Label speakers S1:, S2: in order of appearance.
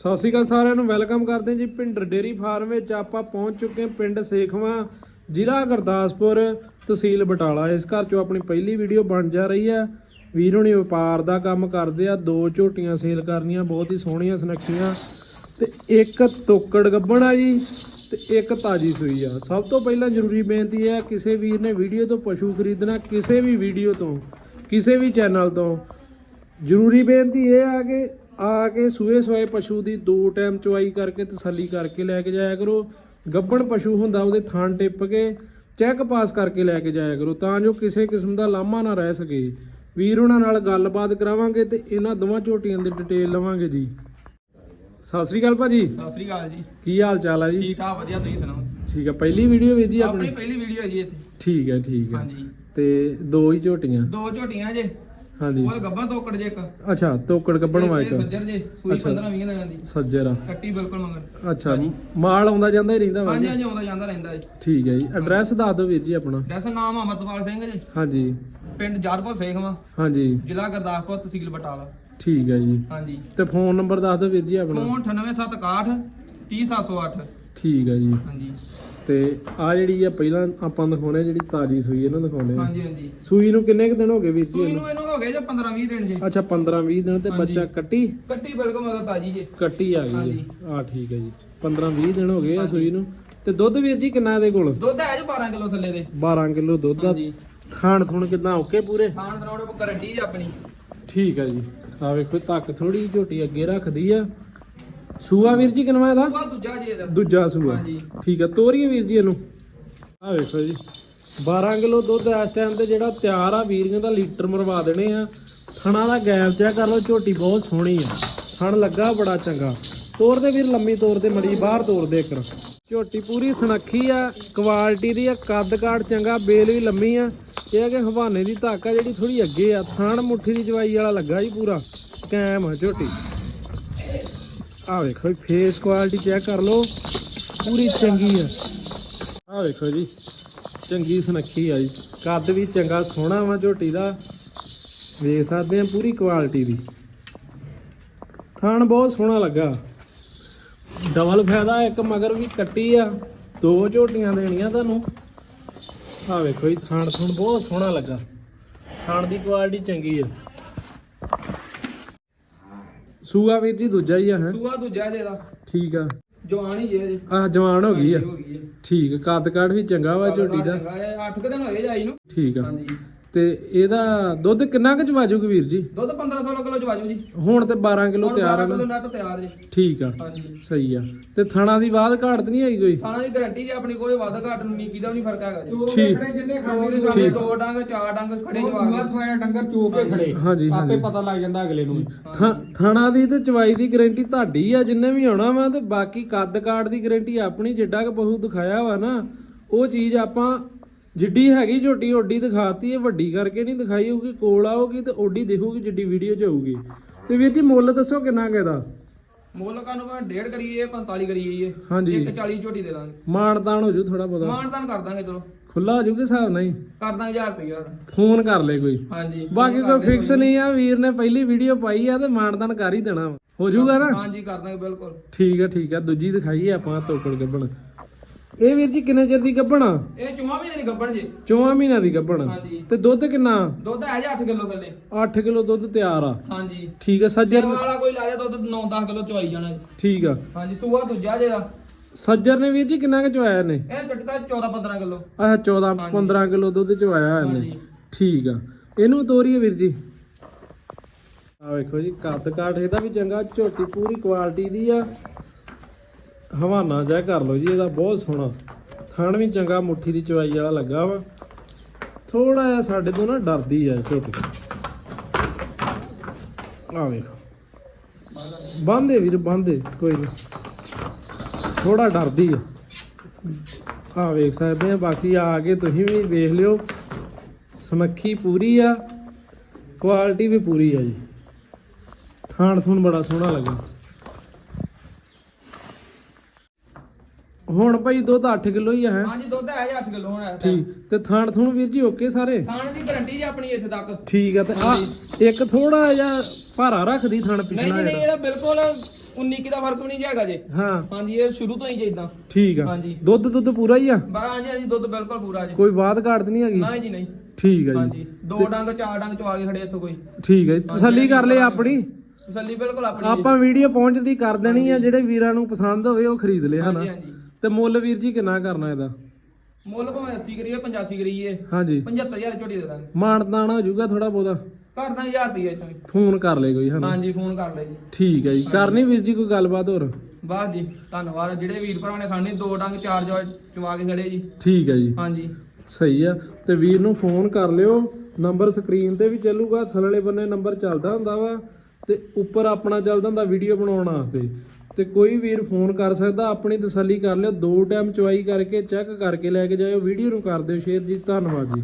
S1: ਸਤਿ ਸ਼੍ਰੀ ਅਕਾਲ ਸਾਰਿਆਂ ਨੂੰ, ਵੈਲਕਮ ਕਰਦੇ ਜੀ ਪਿੰਡਰ ਡੇਰੀ ਫਾਰਮ ਵਿੱਚ। ਆਪਾਂ ਪਹੁੰਚ ਚੁੱਕੇ ਹਾਂ ਪਿੰਡ ਸੇਖਵਾਂ, ਜ਼ਿਲ੍ਹਾ ਗੁਰਦਾਸਪੁਰ, ਤਹਿਸੀਲ ਬਟਾਲਾ। ਇਸ ਘਰ ਚੋਂ ਆਪਣੀ ਪਹਿਲੀ ਵੀਡੀਓ ਬਣ ਜਾ ਰਹੀ ਹੈ। ਵੀਰ ਹੁਣੀ ਵਪਾਰ ਦਾ ਕੰਮ ਕਰਦੇ ਆ, ਦੋ ਝੋਟੀਆਂ ਸੇਲ ਕਰਨੀਆਂ, ਬਹੁਤ ਹੀ ਸੋਹਣੀਆਂ ਸੁਨੱਖੀਆਂ। ਤੇ ਇੱਕ ਤੋਕੜ ਗੱਬਣ ਆ ਜੀ, ਤੇ ਇੱਕ ਤਾਜੀ ਸੂਈ ਆ। ਸਭ ਤੋਂ ਪਹਿਲਾਂ ਜ਼ਰੂਰੀ ਬੇਨਤੀ ਹੈ, ਕਿਸੇ ਵੀਰ ਨੇ ਵੀਡੀਓ ਤੋਂ ਪਸ਼ੂ ਖਰੀਦਣਾ, ਕਿਸੇ ਵੀ ਵੀਡੀਓ ਤੋਂ, ਕਿਸੇ ਵੀ ਚੈਨਲ ਤੋਂ, ਜ਼ਰੂਰੀ ਬੇਨਤੀ ਇਹ ਆ ਕਿ ਆ ਕੇ ਸੂਏ ਸੋਏ ਪਸ਼ੂ ਦੀ ਦੋ ਟਾਈਮ ਚੁਆਈ ਕਰਕੇ ਤਸੱਲੀ ਕਰਕੇ ਲੈ ਕੇ ਜਾਇਆ ਕਰੋ। ਗੱਬਣ ਪਸ਼ੂ ਹੁੰਦਾ ਉਹਦੇ ਥਾਂ ਟਿੱਪ ਕੇ ਚੈੱਕ ਪਾਸ ਕਰਕੇ ਲੈ ਕੇ ਜਾਇਆ ਕਰੋ ਤਾਂ ਜੋ ਕਿਸੇ ਕਿਸਮ ਦਾ ਲਾਮਾ ਨਾ ਰਹਿ ਸਕੇ। ਵੀਰ ਉਹਨਾਂ ਨਾਲ ਗੱਲਬਾਤ ਕਰਾਵਾਂਗੇ ਤੇ ਇਹਨਾਂ ਦੋਵਾਂ ਝੋਟੀਆਂ ਦੀ ਡਿਟੇਲ ਲਵਾਂਗੇ ਜੀ। ਸਤਿ ਸ੍ਰੀ ਅਕਾਲ ਭਾਜੀ।
S2: ਸਤਿ ਸ੍ਰੀ ਅਕਾਲ ਜੀ।
S1: ਕੀ ਹਾਲ ਚਾਲ ਹੈ ਜੀ?
S2: ਠੀਕ ਠਾਕ ਵਧੀਆ ਤੁਸੀਂ ਸੁਣਾਓ?
S1: ਠੀਕ ਹੈ ਪਹਿਲੀ ਵੀਡੀਓ ਵੀਰ ਜੀ
S2: ਆਪਣੀ
S1: ਆਪਣੀ?
S2: ਪਹਿਲੀ ਵੀਡੀਓ ਹੈ ਜੀ ਇੱਥੇ।
S1: ਠੀਕ ਹੈ ਠੀਕ ਹੈ
S2: ਹਾਂਜੀ।
S1: ਤੇ ਦੋ ਹੀ ਝੋਟੀਆਂ?
S2: ਦੋ ਝੋਟੀਆਂ ਜੇ।
S1: ਹਾਂਜੀ।
S2: ਉਹ ਗੱਬਾਂ ਤੋਕੜ ਜੇ ਇੱਕ।
S1: ਅੱਛਾ ਤੋਕੜ ਗੱਬਣ
S2: ਇਹ- ਇਹ
S1: ਵਾਇਕ
S2: ਸੱਜਰ ਜੇ ਸੂਈ
S1: ਅੱਛਾ।
S2: 15 20 ਦਿਨਾਂ ਦੀ
S1: ਸੱਜਰ ਆ।
S2: ਕੱਟੀ ਬਿਲਕੁਲ ਮਗਰ।
S1: ਅੱਛਾ
S2: ਹਾਂਜੀ।
S1: ਮਾਲ ਆਉਂਦਾ ਜਾਂਦਾ ਹੀ ਰਹਿੰਦਾ ਵਾ
S2: ਹਾਂਜੀ। ਹਾਂਜੀ ਆਉਂਦਾ ਜਾਂਦਾ ਰਹਿੰਦਾ ਜੀ।
S1: ਠੀਕ ਹੈ ਜੀ। ਐਡਰੈਸ ਦੱਸ ਦਿਓ ਵੀਰ ਜੀ ਆਪਣਾ।
S2: ਵੈਸੇ ਨਾਮ ਅਮਰਤਪਾਲ ਸਿੰਘ ਜੀ।
S1: ਹਾਂਜੀ।
S2: ਪਿੰਡ ਜਾਦਪੁਰ ਸੇਖਵਾ
S1: ਹਾਂਜੀ।
S2: ਜ਼ਿਲ੍ਹਾ ਗੁਰਦਾਸਪੁਰ ਤਹਿਸੀਲ ਬਟਾਲਾ।
S1: ਠੀਕ ਹੈ ਜੀ।
S2: ਹਾਂਜੀ।
S1: ਤੇ ਫੋਨ ਨੰਬਰ ਦੱਸ ਦਿਓ ਵੀਰ ਜੀ ਆਪਣਾ।
S2: ਫੋਨ 98761 30708
S1: ਠੀਕ ਹੈ ਜੀ।
S2: ਹਾਂਜੀ।
S1: ਤੇ ਆ ਜਿਹੜੀ ਆ ਪਹਿਲਾਂ ਆਪਾਂ ਦਿਖਾਉਣੇ ਜਿਹੜੀ ਤਾਜੀ ਸੂਈ ਇਹਨਾਂ ਦਿਖਾਉਣੇ ਆ।
S2: ਹਾਂਜੀ ਹਾਂਜੀ।
S1: ਸੂਈ ਨੂੰ ਕਿੰਨੇ ਕੁ ਦਿਨ ਹੋ ਗਏ ਵੀਰ ਜੀ
S2: ਸੂਈ
S1: ਇਹਨੂੰ?
S2: ਨੂੰ ਇਹਨੂੰ ਹੋ ਗਏ ਜੇ 15 20 ਦਿਨ ਜੇ।
S1: ਅੱਛਾ 15 20 ਦਿਨ ਤੇ
S2: ਹਾਂਜੀ।
S1: ਬੱਚਾ ਕੱਟੀ?
S2: ਕੱਟੀ ਬਿਲਕੁਲ ਮਗਰ ਤਾਜੀ ਜੇ।
S1: ਕੱਟੀ ਆ ਗਈ
S2: ਹਾਂਜੀ।
S1: ਆ ਠੀਕ ਹੈ ਜੀ। 15 20 ਦਿਨ ਹੋ ਗਏ ਆ। ਸੂਈ ਨੂੰ। ਤੇ ਦੁੱਧ ਵੀਰ ਜੀ ਕਿੰਨਾ ਇਹਦੇ ਕੋਲ?
S2: ਦੁੱਧ ਹੈ ਜੀ 12 ਕਿਲੋ ਥੱਲੇ ਦੇ।
S1: 12 ਕਿਲੋ ਦੁੱਧ ਆ।
S2: ਹਾਂਜੀ।
S1: ਖਾਣ ਥੁਣ ਕਿਦਾਂ? ਓਕੇ ਪੂਰੇ?
S2: ਖਾਣ ਦਰੋੜ ਗਾਰੰਟੀ ਜੀ ਆਪਣੀ।
S1: ਠੀਕ ਹੈ ਜੀ। ਆ ਵੇਖੋ ਧੱਕ ਥੋੜੀ ਝੋਟੀ ਅੱਗੇ ਰੱਖਦੀ ਆ। ਸੂਆ ਵੀਰ ਜੀ ਕਿਨਵਾ ਇਹਦਾ?
S2: ਉਹ ਦੂਜਾ ਜੀ ਇਹਦਾ।
S1: ਦੂਜਾ ਸੂਆ।
S2: ਹਾਂਜੀ।
S1: ਠੀਕ ਆ ਤੋਰੀਏ ਵੀਰ ਜੀ ਇਹਨੂੰ। ਆ ਵੇਖੋ ਜੀ 12 ਕਿਲੋ ਦੁੱਧ ਇਸ ਟਾਈਮ ਤੇ ਜਿਹੜਾ ਤਿਆਰ ਆ ਵੀਰੀਆਂ ਦਾ ਲੀਟਰ ਮਰਵਾ ਦੇਣੇ ਆ। ਥਣਾ ਦਾ ਗੈਪ ਚੈੱਕ ਕਰ ਲਓ ਝੋਟੀ ਬਹੁਤ ਸੋਹਣੀ ਆ। ਥਣ ਲੱਗਾ ਬੜਾ ਚੰਗਾ। ਤੋਰ ਦੇ ਵੀਰ ਲੰਮੀ ਤੋਰ ਦੇ ਮੜੀ ਬਾਹਰ ਤੋਰ ਦੇ ਇੱਕ ਝੋਟੀ ਪੂਰੀ ਸੁਨੱਖੀ ਆ ਕੁਆਲਿਟੀ ਦੀ ਆ ਕੱਦ ਕਾੜ ਚੰਗਾ ਬੇਲ ਵੀ ਲੰਮੀ ਆ। ਇਹ ਆ ਕਿ ਹਵਾਨੇ ਦੀ ਧਾਕ ਜਿਹੜੀ ਥੋੜੀ ਅੱਗੇ ਆ। ਥਣ ਮੁੱਠੀ ਦੀ ਜਵਾਈ ਵਾਲਾ ਲੱਗਾ ਜੀ ਪੂਰਾ। ਕੈਮ ਆ ਝੋਟੀ। ਆ ਵੇਖੋ ਫੇਸ ਕੁਆਲਿਟੀ ਚੈੱਕ ਕਰ ਲਓ, ਪੂਰੀ ਚੰਗੀ ਆ। ਆ ਵੇਖੋ ਜੀ, ਚੰਗੀ ਸੁਨੱਖੀ ਆ ਜੀ। ਕੱਦ ਵੀ ਚੰਗਾ, ਸੋਹਣਾ ਵਾ ਝੋਟੀ ਦਾ। ਵੇਖ ਸਕਦੇ ਆ ਪੂਰੀ ਕੁਆਲਿਟੀ ਦੀ। ਥਣ ਬਹੁਤ ਸੋਹਣਾ ਲੱਗਾ। ਡਬਲ ਫਾਇਦਾ ਇੱਕ, ਮਗਰ ਵੀ ਕੱਟੀ ਆ। ਦੋ ਝੋਟੀਆਂ ਦੇਣੀਆਂ ਤੁਹਾਨੂੰ। ਆ ਵੇਖੋ ਜੀ ਥਣ ਥਣ ਬਹੁਤ ਸੋਹਣਾ ਲੱਗਾ। ਥਣ ਦੀ ਕੁਆਲਿਟੀ ਚੰਗੀ ਆ। ਸੂਆ ਵੀਰ ਜੀ ਦੂਜਾ ਹੀ ਆ ਹੈ?
S2: ਸੂਆ ਦੂਜਾ ਜੇ ਦਾ।
S1: ਠੀਕ ਆ।
S2: ਜਵਾਨ ਹੀ ਜੇ।
S1: ਆ ਜਵਾਨ ਹੋ ਗਈ ਆ। ਠੀਕ ਆ, ਕੱਦ ਕਾਠ ਵੀ ਚੰਗਾ ਵਾ ਝੋਟੀ ਦਾ।
S2: ਇਹ ਅੱਠ ਕੁ ਦਿਨ ਹੋਏ ਜਾਈ ਨੂੰ।
S1: ਠੀਕ ਆ।
S2: ਹਾਂਜੀ।
S1: ਤੇ ਇਹਦਾ ਦੁੱਧ ਕਿੰਨਾ ਕੁ ਚਵਾਜੂਗੀ ਵੀਰ ਜੀ?
S2: ਦੁੱਧ 15 16 ਕਿਲੋ ਜਵਾਜੂ ਜੀ
S1: ਹੁਣ ਤੇ 12 ਕਿਲੋ
S2: ਹੁਣ
S1: ਤਿਆਰ ਆ
S2: 12
S1: ਨਾ।
S2: ਕਿਲੋ ਨੱਟ ਤਿਆਰ ਜੀ।
S1: ਠੀਕ ਆ
S2: ਹਾਂਜੀ।
S1: ਸਹੀ ਆ। ਤੇ ਥਣਾ ਦੀ ਬਾਤ ਘਾਟ ਨਹੀਂ ਆਈ ਕੋਈ?
S2: ਖਾਣਾ ਦੀ ਗਾਰੰਟੀ ਜੀ ਆਪਣੀ ਕੋਈ ਵਾਧਾ ਘਾਟ ਨਹੀਂ ਕਿਦਾ ਵੀ ਨਹੀਂ ਫ਼ਰਕ ਹੈਗਾ ਜੀ।
S1: ਠੀਕ।
S2: ਜੋ ਵੀ ਖਾਣੇ ਦੋ ਡੰਗ ਚਾਰ ਡੰਗ ਖੜੇ ਜਵਾਨ
S3: ਸਵਾਇਆ ਡੰਗਰ ਚੋ ਕੇ ਖੜੇ।
S1: ਹਾਂਜੀ
S3: ਆਪੇ ਪਤਾ ਲੱਗ ਜਾਂਦਾ ਅਗਲੇ ਨੂੰ
S1: ਥ- ਥਣਾ ਦੀ ਤੇ ਚਵਾਈ ਦੀ ਗਾਰੰਟੀ ਤੁਹਾਡੀ ਆ ਜਿੰਨੇ ਵੀ ਆਉਣਾ ਵਾ ਤੇ ਬਾਕੀ ਕੱਦ ਕਾਠ ਦੀ ਗਾਰੰਟੀ ਆਪਣੀ ਜਿੱਡਾ ਕਿ ਪਸ਼ੂ ਦਿਖਾਇਆ ਵਾ ਨਾ ਉਹ ਚੀਜ਼ ਆਪਾਂ ਜਿੱਡੀ ਹੈਗੀ ਝੋਟੀ ਓਡੀ ਦਿਖਾਤੀ ਹੈ ਵੱਡੀ ਕਰਕੇ ਨਹੀਂ ਦਿਖਾਈ ਹੋਊਗੀ ਕੋਲ ਆਊਗੀ ਤੇ ਓਡੀ ਦਿਖੂਗੀ ਜਿੱਡੀ ਵੀਡੀਓ 'ਚ ਆਊਗੀ। ਤੇ ਵੀਰ ਜੀ ਮੁੱਲ ਦੱਸੋ ਕਿੰਨਾ ਕੁ ਇਹਦਾ?
S2: ਮੁੱਲ ਕਾਨੂੰ ਭਾਵੇਂ ਡੇਢ ਕਰੀਏ 45 ਕਰੀਏ
S1: ਹਾਂਜੀ।
S2: ਇੱਕ 40 ਝੋਟੀ ਦੇ ਦਾਂਗੇ।
S1: ਮਾਨਤਾਨ ਹੋ ਜੂ ਥੋੜਾ ਬਹੁਤਾ।
S2: ਮਾਨਤਾਨ ਕਰ ਦਾਂਗੇ ਚਲੋ।
S1: ਖੁੱਲਾ ਹੋ ਜੂ ਕਿ ਹਿਸਾਬ ਨਹੀਂ
S2: ਕਰ ਦਾਂਗੇ 1000 ਰੁਪਏ
S1: ਫੋਨ ਕਰ ਲੈ ਕੋਈ।
S2: ਹਾਂਜੀ
S1: ਬਾਕੀ ਕੋਈ ਫਿਕਸ ਨਹੀਂ ਆ ਵੀਰ ਨੇ ਪਹਿਲੀ ਵੀਡੀਓ ਪਾਈ ਆ ਤੇ ਮਾਨਦਾਨ ਕਰ ਹੀ ਦੇਣਾ। ਹੋ ਜਾਊਗਾ ਨਾ?
S2: ਹਾਂਜੀ ਕਰ ਦਾਂਗੇ ਬਿਲਕੁਲ।
S1: ਠੀਕ ਆ ਠੀਕ ਆ। ਦੂਜੀ ਦਿਖਾਈਏ ਆਪਾਂ ਤੋਕੜ ਗੱਬਣ। ਇਹ ਵੀਰ ਜੀ ਕਿੰਨੇ ਚਿਰ ਦੀ ਗੱਬਣ ਆ?
S2: ਇਹ ਚੁਮਾ ਵੀ ਨਹੀਂ ਗੱਬਣ ਜੀ।
S1: ਚੌਵਾਂ ਮਹੀਨਿਆਂ ਦੀ ਗੱਬਣ
S2: ਹਾਂਜੀ।
S1: ਤੇ ਦੁੱਧ ਕਿੰਨਾ?
S2: ਦੁੱਧ ਹੈ ਜੀ 8 ਕਿਲੋ ਥੱਲੇ।
S1: 8 ਕਿਲੋ ਦੁੱਧ ਤਿਆਰ ਆ।
S2: ਹਾਂਜੀ।
S1: ਠੀਕ ਆ ਸੱਜਰ
S2: ਸੇਵਾ ਵਾਲਾ ਕੋਈ ਲਾ ਜਾ ਦੁੱਧ 9-10 ਕਿਲੋ ਚਵਾਈ ਜਾਣਾ ਜੀ।
S1: ਠੀਕ ਆ।
S2: ਹਾਂਜੀ ਸੂਆ ਦੂਜਾ ਜੇ ਦਾ
S1: ਸੱਜਰ ਨੇ ਵੀਰ ਜੀ ਕਿੰਨਾ ਕੁ ਚਵਾਇਆ ਨੇ
S2: ਇਹ ਚਟਕਾ 14-15 ਕਿਲੋ।
S1: ਆਹ 14
S2: ਹਾਂਜੀ।
S1: 15 ਕਿਲੋ ਦੁੱਧ ਚਵਾਇਆ ਇਹਨੇ।
S2: ਹਾਂਜੀ।
S1: ਠੀਕ ਆ। ਇਹਨੂੰ ਤੋਰੀਏ ਵੀਰ ਜੀ। ਆ ਵੇਖੋ ਜੀ ਕੱਦ ਕਾਠ ਇਹਦਾ ਵੀ ਚੰਗਾ ਝੋਟੀ ਪੂਰੀ ਕੁਆਲਿਟੀ ਦੀ ਆ। ਹਵਾਨਾ ਜਿਹਾ ਕਰ ਲਓ ਜੀ, ਇਹਦਾ ਬਹੁਤ ਸੋਹਣਾ। ਥਣ ਵੀ ਚੰਗਾ, ਮੁੱਠੀ ਦੀ ਚਵਾਈ ਵਾਲਾ ਲੱਗਾ ਵਾ। ਥੋੜਾ ਜਿਹਾ ਸਾਡੇ ਤੋਂ ਨਾ ਡਰਦੀ ਆ, ਝੋਟੀ। ਆ ਵੇਖੋ। ਬੰਦੇ ਵੀਰ ਬੰਦੇ ਕੋਈ ਨਹੀਂ ਥੋੜਾ ਡਰਦੀ ਆ। ਆ ਵੇਖ ਸਕਦੇ ਆ, ਬਾਕੀ ਆ ਕੇ ਤੁਸੀਂ ਵੀ ਵੇਖ ਲਿਓ। ਸੁਨੱਖੀ ਪੂਰੀ ਆ, ਕੁਆਲਿਟੀ ਵੀ ਪੂਰੀ ਆ ਜੀ। ਥਾਣ ਥੂਣ ਬੜਾ ਸੋਹਣਾ ਲੱਗਾ। ਹੁਣ ਭਾਈ ਦੁੱਧ 8 ਕਿਲੋ ਹੀ ਆ ਹੈ।
S2: ਹਾਂਜੀ ਦੁੱਧ ਹੈ ਜੀ 8 ਕਿਲੋ ਹੁਣ। time।
S1: ਠੀਕ ਤੇ ਥਾਣ ਥੁਣ ਵੀਰ ਜੀ ਓਕੇ ਸਾਰੇ?
S2: ਖਾਣ ਦੀ ਗਾਰੰਟੀ ਜੀ ਆਪਣੀ ਇੱਥੇ ਤੱਕ।
S1: ਠੀਕ ਆ ਤੇ ਆ ਇੱਕ ਥੋੜਾ ਜਿਹਾ ਭਾਰਾ ਰੱਖਦੀ ਥਣ
S2: ਨਹੀਂ
S1: ਪਿਛਲਾ
S2: ਨਹੀਂ
S1: ਜਿਹੜਾ
S2: ਇਹਦਾ ਬਿਲਕੁਲ 19 ਕੀ ਦਾ ਫ਼ਰਕ ਵੀ ਨਹੀਂ ਹੈਗਾ ਜੇ।
S1: ਹਾਂ।
S2: ਹਾਂਜੀ ਇਹ ਸ਼ੁਰੂ ਤੋਂ ਹੀ ਜੇ ਇਦਾਂ
S1: ਠੀਕ ਆ।
S2: ਹਾਂਜੀ।
S1: ਦੁੱਧ ਦੁੱਧ ਪੂਰਾ ਹੀ ਆ?
S2: ਹਾਂਜੀ ਹਾਂਜੀ ਦੁੱਧ ਬਿਲਕੁਲ ਪੂਰਾ ਜੀ।
S1: ਕੋਈ ਬਾਤ ਘਾਟ ਨਹੀਂ ਹੈਗੀ?
S2: ਨਹੀਂ ਜੀ ਨਹੀਂ।
S1: ਠੀਕ ਆ
S2: ਹਾਂਜੀ
S1: ਜੀ
S2: ਦੋ ਡੰਗ ਚਾਰ ਡੰਗ ਚਵਾ ਕੇ ਖੜੇ ਇੱਥੋਂ ਕੋਈ।
S1: ਠੀਕ ਹੈ ਜੀ। ਤਸੱਲੀ ਕਰ ਲਈ ਆਪਣੀ।
S2: ਤਸੱਲੀ ਬਿਲਕੁਲ ਆਪਣੀ।
S1: ਆਪਾਂ ਵੀਡੀਓ ਪਹੁੰਚਦੀ ਕਰ ਦੇਣੀ ਆ ਜਿਹੜੇ ਵੀਰਾਂ ਨੂੰ ਪਸੰਦ ਹੋਵੇ ਉਹ ਖਰੀਦ
S2: ਹਾਂਜੀ
S1: ਹਨਾ?
S2: ਹਾਂਜੀ।
S1: ਤੇ ਮੁੱਲ ਵੀਰ ਜੀ ਕਿੰਨਾ ਕਰਨਾ ਇਹਦਾ?
S2: ਮੁੱਲ ਭਾਵੇਂ 80 ਕਰੀਏ 85 ਕਰੀਏ।
S1: ਹਾਂਜੀ।
S2: 75000 ਝੋਟੀ ਦੇ ਦਾਂਗੇ।
S1: ਮਾਨਤਾਨ ਹੋ ਜਾਊਗਾ ਥੋੜਾ ਬਹੁਤਾ?
S2: ਘਰ ਦਾ 1000 ਰੁਪਏ ਚੋਂ
S1: ਫੋਨ ਕਰ ਲੈ ਕੋਈ ਹਨਾ?
S2: ਹਾਂਜੀ ਫੋਨ ਕਰ ਲੈ ਜੀ।
S1: ਠੀਕ ਹੈ ਜੀ। ਕਰਨੀ ਵੀਰ ਜੀ ਕੋਈ ਗੱਲਬਾਤ ਹੋਰ?
S2: ਬਸ ਜੀ ਧੰਨਵਾਦ। ਜਿਹੜੇ ਵੀਰ ਭਰਾ ਨੇ ਖਾਣੀ ਦੋ ਡੰਗ ਚਾਰ ਚਵਾ ਚਵਾ ਕੇ ਖੜੇ ਜੀ।
S1: ਠੀਕ ਹੈ ਜੀ।
S2: ਹਾਂਜੀ।
S1: ਸਹੀ ਆ। ਤੇ ਵੀਰ ਨੂੰ ਫੋਨ ਕਰ ਲਿਓ। ਨੰਬਰ ਸਕਰੀਨ ਤੇ ਵੀ ਚੱਲੂਗਾ। ਥੱਲੜੇ ਬੰਨੇ ਨੰਬਰ ਚੱਲਦਾ ਹੁੰਦਾ ਵਾ। ਤੇ ਉੱਪਰ ਆਪਣਾ ਚੱਲਦਾ ਹੁੰਦਾ ਵੀਡੀਓ ਬਣਾਉਣ ਵਾਸਤੇ। ਤੇ ਕੋਈ ਵੀਰ ਫੋਨ ਕਰ ਸਕਦਾ, ਆਪਣੀ ਤਸੱਲੀ ਕਰ ਲਿਓ, ਦੋ ਟਾਈਮ ਚੁਆਈ ਕਰਕੇ ਚੈੱਕ ਕਰਕੇ ਲੈ ਕੇ ਜਾਇਓ ਵੀਡੀਓ ਨੂੰ ਕਰ ਦਿਓ ਸ਼ੇਅਰ ਜੀ, ਧੰਨਵਾਦ ਜੀ।